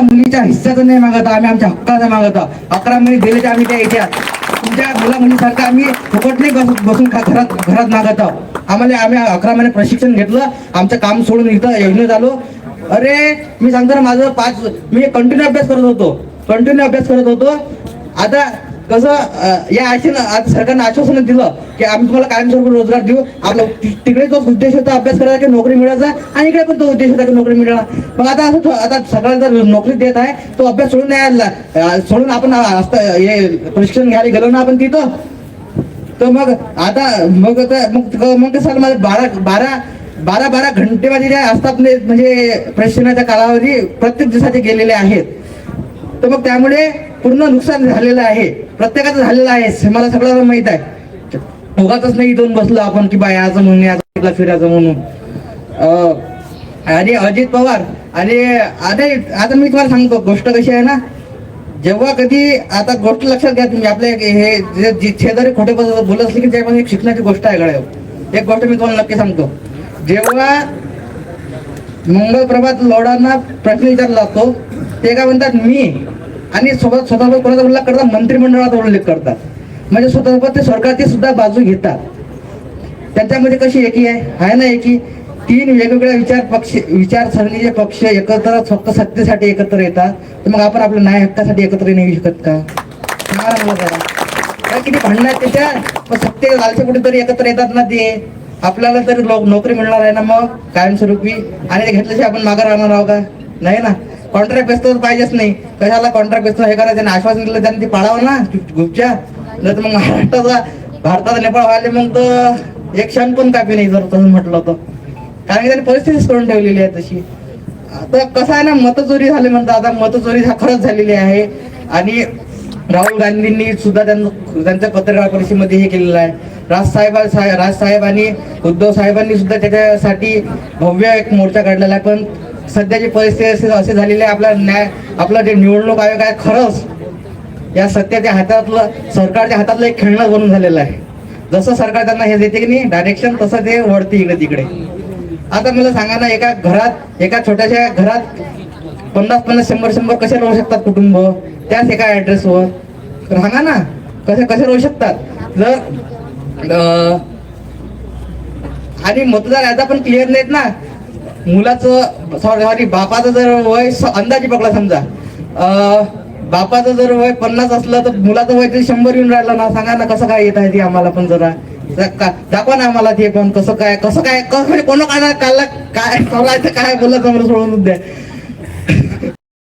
एका मुलीच्या हिस्साचं नाही मागत आम्ही आमच्या हक्काचं मागत. अकरा मुली दिले आम्ही त्या येत्या तुमच्या मुला मुलीसारखं आम्ही फुकट नाही बसून बसून घरात घरात मागत आहोत. आम्हाला आम्ही अकरा महिने प्रशिक्षण घेतलं आमचं काम सोडून इथं योजनेत आलो अरे मी सांगतो ना माझं पाच मी कंटिन्यू अभ्यास करत होतो. कंटिन्यू अभ्यास करत होतो. आता कसं या आशेनं आज सरकारनं आश्वासन दिलं की आम्ही तुम्हाला कायमस्वरूपी रोजगार देऊ. आपला तिकडे तो उद्देश होता अभ्यास करायचा की नोकरी मिळायचा आणि इकडे पण तो उद्देश होता की नोकरी मिळाला मग आता असं आता सगळ्याला जर नोकरी देत आहे तो अभ्यास सोडून नाही आला. सोडून आपण हे प्रशिक्षण घ्यायला गेलो ना आपण तिथं. तर मग आता मग मग मग कसं माझं बारा बारा बारा बारा घंटे माझे जे असतात म्हणजे प्रशिक्षणाच्या कालावधी प्रत्येक दिवसाचे गेलेले आहेत. तर मग त्यामुळे पूर्ण नुकसान झालेलं आहे. प्रत्येकाचं झालेलं आहे. मला सगळ्यांना माहीत आहे. उगाच नाही इथून बसलो आपण की बाय याचं म्हणून आज फिरायचं म्हणून. आणि अजित पवार आणि आता आता मी तुम्हाला सांगतो गोष्ट कशी आहे ना जेव्हा कधी आता गोष्ट लक्षात घ्या तुम्ही आपल्या हे जे शेजारी खोटे बस बोलत असले की त्यामध्ये एक शिकण्याची गोष्ट आहे गळ्या एक गोष्ट मी तुम्हाला नक्की सांगतो. जेव्हा मंगल प्रभात लोडांना प्रश्न विचारला जातो ते काय म्हणतात मी आणि सोबत स्वतः कोणाचा उल्लेख करतात? मंत्रिमंडळाचा उल्लेख करतात. म्हणजे स्वतः ते सरकारची सुद्धा बाजू घेतात. त्यांच्यामध्ये कशी एकी आहे? आहे ना एकी? तीन वेगवेगळ्या विचार पक्ष विचारसरणीचे पक्ष एकत्र फक्त सत्तेसाठी एकत्र येतात. तर मग आपण आपल्या न्याय हक्कासाठी एकत्र नेऊ येऊ शकत का? काय किती भांडण आहेत त्याच्या. पण सत्ते लालचे कुठेतरी एकत्र येतात ना ते. आपल्याला तरी लोक नोकरी मिळणार आहे ना मग? कायमस्वरूपी. आणि ते घेतल्याशिवाय आपण मागे राहणार आहोत का? नाही ना. कॉन्ट्रॅक्ट बेस तर पाहिजेच नाही. कशाला कॉन्ट्रॅक्ट बेस हे करायचं? त्यांनी आश्वासन दिलं त्यांनी ते पाळावं ना गुपच्या. नाही तर मग महाराष्ट्राचा भारताचा नेपाळ व्हायला मग तर एक क्षण पण कापी नाही जर तसं म्हटलं तर. कारण की त्यांनी परिस्थितीच करून ठेवलेली आहे तशी. आता कसं आहे ना मतचोरी झाली म्हणतात. आता मतचोरी हा खरंच झालेली आहे. आणि राहुल गांधींनी सुद्धा त्यांच्या पत्रकार परिषदेमध्ये हे केलेलं आहे. राजसाहेबा साहेब आणि उद्धव साहेबांनी सुद्धा त्याच्यासाठी भव्य एक मोर्चा काढलेला आहे. पण सध्याची परिस्थिती असे झालेली आहे आपला न्याय आपला जे निवडणूक आयोग आहे खरंच या सत्याच्या हातातलं सरकारच्या हातातलं एक खेळणं बनून झालेलं आहे. जसं सरकार त्यांना हे देते की नाही डायरेक्शन तसं ते वळते इकडे तिकडे. आता मला सांगा ना एका घरात एका छोट्याशा घरात पन्नास पन्नास शंभर शंभर कसे राहू शकतात कुटुंब? त्याच एका ऍड्रेसवर सांगा ना कसे कसे राहू शकतात? जर आणि मतदार याचा पण क्लिअर नाहीत ना मुलाचं सॉरी बापाचं जर वय अंदाजे पकडा समजा. बापाचं जर वय पन्नास असलं तर मुलाचं वय तरी शंभर येऊन राहिलं ना. सांगा ना कसं काय येत आहे ते आम्हाला पण जरा. दाखवा ना आम्हाला ते पण कसं काय कसं काय कसं म्हणजे कोण काय काला काय काय बोलायचं सोडून द्या.